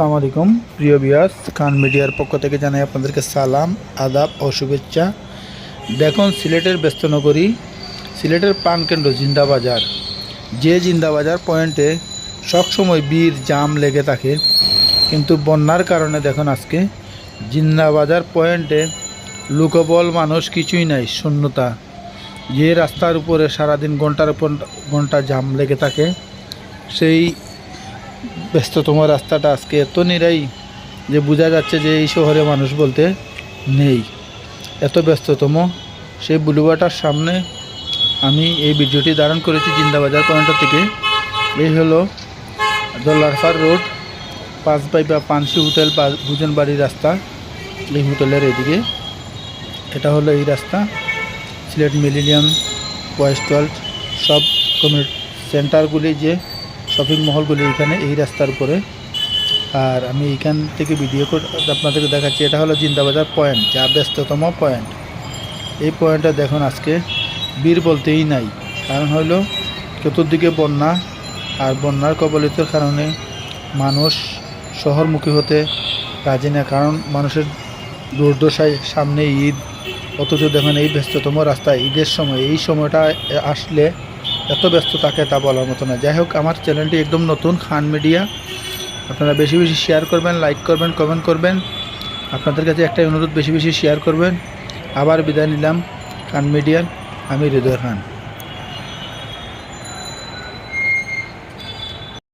আসসালামু আলাইকুম। প্রিয় বিয়াস খান মিডিয়ার পক্ষ থেকে জানাই আপনাদেরকে সালাম, আদাব ও শুভেচ্ছা। দেখুন, সিলেটের ব্যস্ত নগরী সিলেটের প্রাণকেন্দ্র জিন্দাবাজার। যে জিন্দাবাজার পয়েন্টে সবসময় বীর, জাম লেগে থাকে, কিন্তু বন্যার কারণে দেখুন আজকে জিন্দাবাজার পয়েন্টে লোকবল মানুষ কিছুই নাই, শূন্যতা। যে রাস্তার উপরে সারাদিন ঘণ্টার উপর ঘণ্টা জাম লেগে থাকে, সেই ব্যস্ততম রাস্তাটা আজকে এত নিরাই যে বোঝা যাচ্ছে যে এই শহরে মানুষ বলতে নেই। এত ব্যস্ততম। সেই বুলুবাটার সামনে আমি এই ভিডিওটি ধারণ করেছি জিন্দাবাজার পয়েন্ট থেকে। এই হলো দোল্লারফার রোড, পাঁচ বাই বা পানসি হোটেল ভুজন বাড়ির রাস্তা। এই হোটেলের এদিকে। এটা হলো এই রাস্তা। সিলেট মিলিনিয়াম ওয়ার্ল্ড, সব কমিউনিটি সেন্টারগুলি যে শপিং মহলগুলি এখানে, এই রাস্তার উপরে। আর আমি এখান থেকে ভিডিও করে আপনাদেরকে দেখাচ্ছি, এটা হলো জিন্দাবাজার পয়েন্ট, যা ব্যস্ততম পয়েন্ট। এই পয়েন্টটা দেখুন আজকে, বীর বলতেই নাই। কারণ হলো, চতুর্দিকে বন্যা, আর বন্যার কবলিতের কারণে মানুষ শহরমুখী হতে রাজি না। কারণ মানুষের দুর্দশায় সামনে ঈদ, অথচ দেখুন এই ব্যস্ততম রাস্তা, ঈদের সময়, এই সময়টা আসলে এত ব্যস্ত থাকে তা বলার মতো না। যাই হোক, আমার চ্যানেলটি একদম নতুন, খান মিডিয়া। আপনারা বেশি বেশি শেয়ার করবেন লাইক করবেন কমেন্ট করবেন। আপনাদের কাছে একটাই অনুরোধ, বেশি বেশি শেয়ার করবেন। আবার বিদায় নিলাম, খান মিডিয়ার, আমি হৃদয় খান।